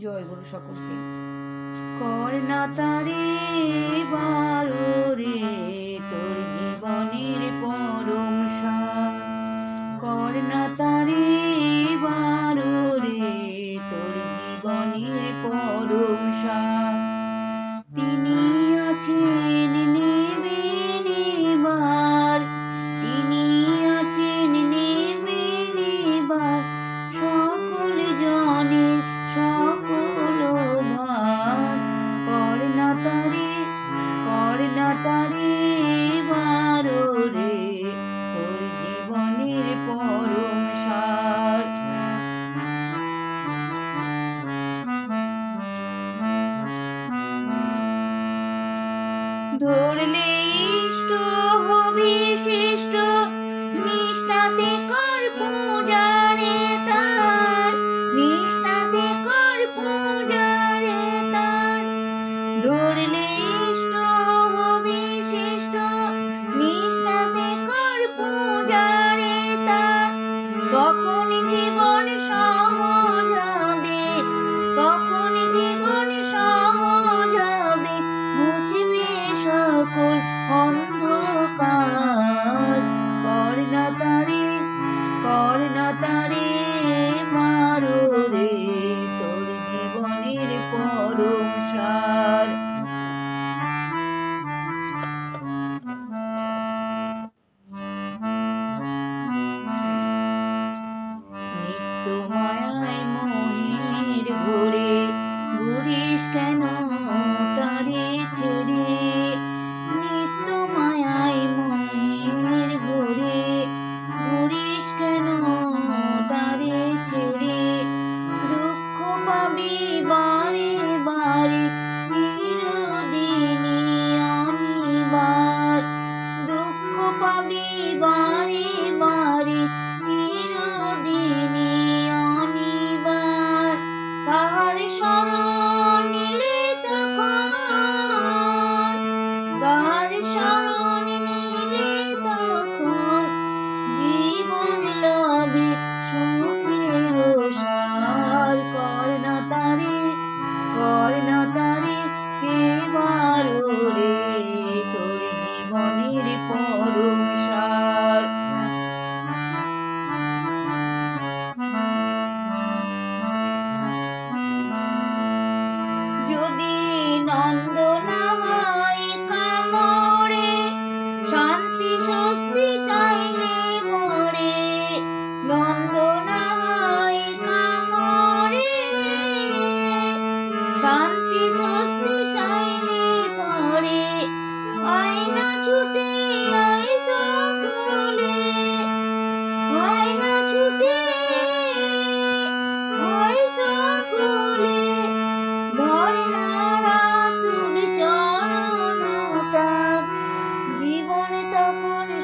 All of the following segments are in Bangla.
জয় গুরু সকলকে। কর না বা বারে বারে চিরদিনই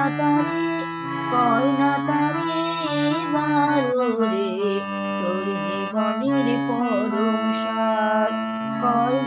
না তারে কয় না তারে বারোরে তোর জীবনের পরম সার। কয়